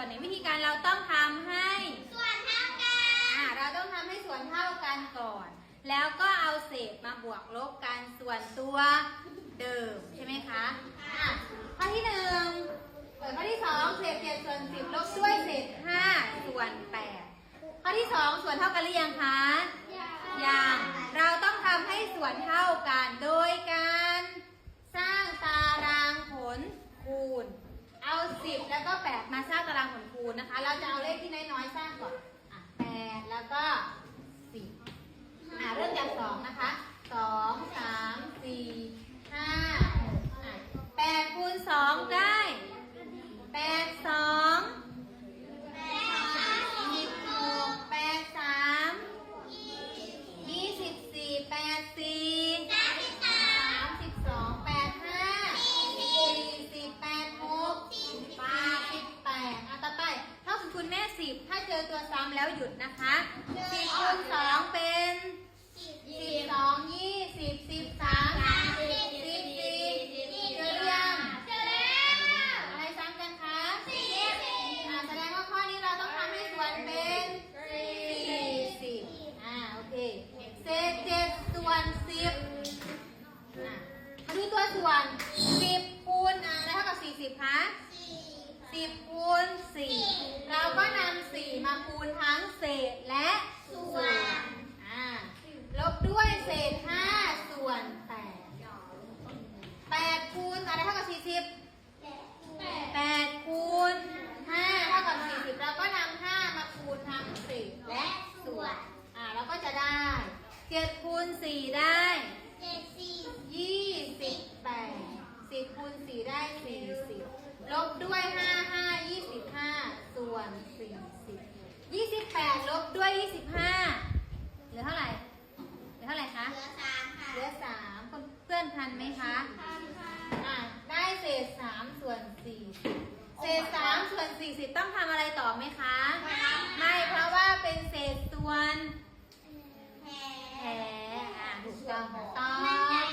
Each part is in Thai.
วนในวิธีการเราต้องทำให้ส่วนเท่ากันอ่าเราต้องทำให้ส่วนเท่ากันก่อน แล้วก็เอาเศษมาบวกลบกันส่วนตัวเดิมใช่ไหมคะอะข้อที่หนึ่งเปิดข้อที่สองเศษเจ็ดส่วนสิบลบด้วยเศษห้าส่วนแปดข้อที่สองส่วนเท่ากันหรือยังคะยังเราต้องทำให้ส่วนเท่ากันโดยการสร้างตารางผลคูณ เอา 10 แล้วก็8มาสร้างตารางผลคูณนะคะ เราจะเอาเลขที่น้อยๆสร้างก่อนอะ8แล้วก็ 10 ถ้าเจอตัวซ้ำแล้วหยุดนะคะ10คูณ2เป็น12 20 13 14 14เจอหรือยังเจอแล้วอะไรซ้ำกันคะอ่าแสดงว่าข้อนี้เราต้องทำให้ส่วนเป็น40อ่าโอเคเศษ7ส่วน10อะมาดูตัวส่วน 10คูณออะไรเท่ากับ40คะ10คูณ4 เจ็ดคูณสี่ได้ยี่สิบแปดสิบคูณสี่ได้สี่สิบลบด้วยห้าห้ายี่สิบห้าส่วนสี่สิบยี่สิบแปดลบด้วยยี่สิบห้าเหลือเท่าไหร่เหลือเท่าไหร่คะเหลือสามเพื่อนทันไหมคะอ่าได้เศษสามส่วนสี่สิบเศษสามส่วนสี่สิบต้องทำอะไรต่อไหมคะ ไม่เพราะว่าเป็นเศษส่วนแผลอ่าถูกต้องถูกต้อง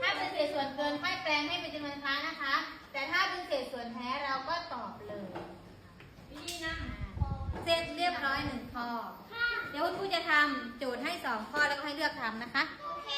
ถ้าเป็นเศษ ส่วนเกินไม่แปลงให้เป็นจำนวนค้านะคะ แต่ถ้าเป็นเศษส่วนแท้เราก็ตอบเลยนี่นะเสร็จเรียบร้อยหนึ่งข้อ เดี๋ยวคุณครูจะทำโจทย์ให้สองข้อแล้วก็ให้เลือกทำนะคะ โอเค